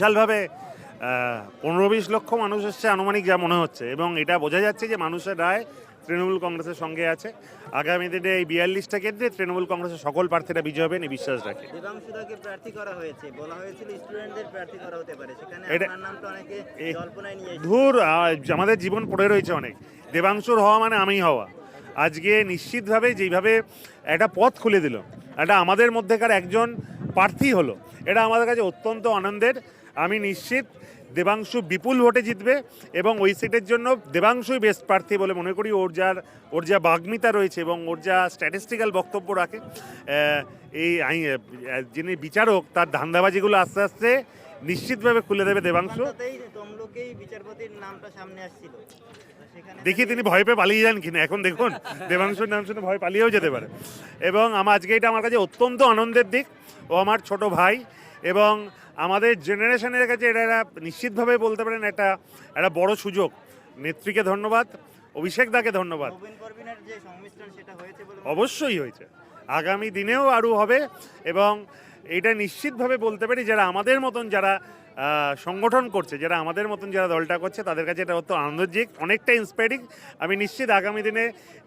বিশালভাবে পনেরো বিশ লক্ষ মানুষ এসছে আনুমানিক যা মনে হচ্ছে। এবং এটা বোঝা যাচ্ছে যে মানুষের রায় তৃণমূল কংগ্রেসের সঙ্গে আছে। আগামী দিনে এই বিয়াল্লিশটা কেন্দ্রে তৃণমূল কংগ্রেসের সকল প্রার্থীরা বিজয় হবেন এই বিশ্বাস রাখে। ধুর আমাদের জীবন পড়ে রয়েছে অনেক। দেবাংশুর হওয়া মানে আমি হওয়া। আজকে নিশ্চিতভাবে যেইভাবে একটা পথ খুলে দিল এটা আমাদের মধ্যেকার একজন প্রার্থী হলো এটা আমাদের কাছে অত্যন্ত আনন্দের। আমি নিশ্চিত দেবাংশু বিপুল ভোটে জিতবে এবং ওই সিটের জন্য দেবাংশুই বেস্ট প্রার্থী বলে মনে করি। ওর যার ওর যা বাগ্মিতা রয়েছে এবং ওর যা স্ট্যাটিস্টিক্যাল বক্তব্য রাখে এই যিনি বিচারক তার ধান্দাবাজিগুলো আস্তে আস্তে নিশ্চিতভাবে খুলে দেবে দেবাংশু। দেখি তিনি ভয় পেয়ে পালিয়ে যান কিনা। এখন দেখুন দেবাংশুর নাম শুনে ভয় পালিয়েও যেতে পারে। এবং আমার আজকে এটা আমার কাছে অত্যন্ত আনন্দের দিক। ও আমার ছোট ভাই এবং আমাদের জেনারেশনের কাছে এটা একটা নিশ্চিতভাবে বলতে পারেন একটা একটা বড় সুযোগ। নেত্রীকে ধন্যবাদ অভিষেক দাকে ধন্যবাদ। অবশ্যই হয়েছে। আগামী দিনেও আরও হবে এবং এটা নিশ্চিতভাবে বলতে পারি যারা আমাদের মতন যারা সংগঠন করছে, যারা আমাদের মতন যারা দলটা করছে, তাদের কাছে এটা অত আনন্দজিক অনেকটা ইন্সপায়ারিং আমি নিশ্চিত আগামী দিনে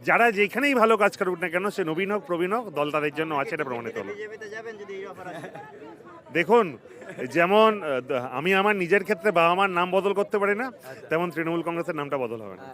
যারা যেখানেই ভালো কাজ করুক না কেন, সে নবীন হোক, প্রবীণ হোক, দল তাদের জন্য আছে, এটা প্রমাণিত হলো। দেখুন, যেমন আমি আমার নিজের ক্ষেত্রে বাবা মার নাম বদল করতে পারি না, তেমন তৃণমূল কংগ্রেসের নামটা বদল হবে না।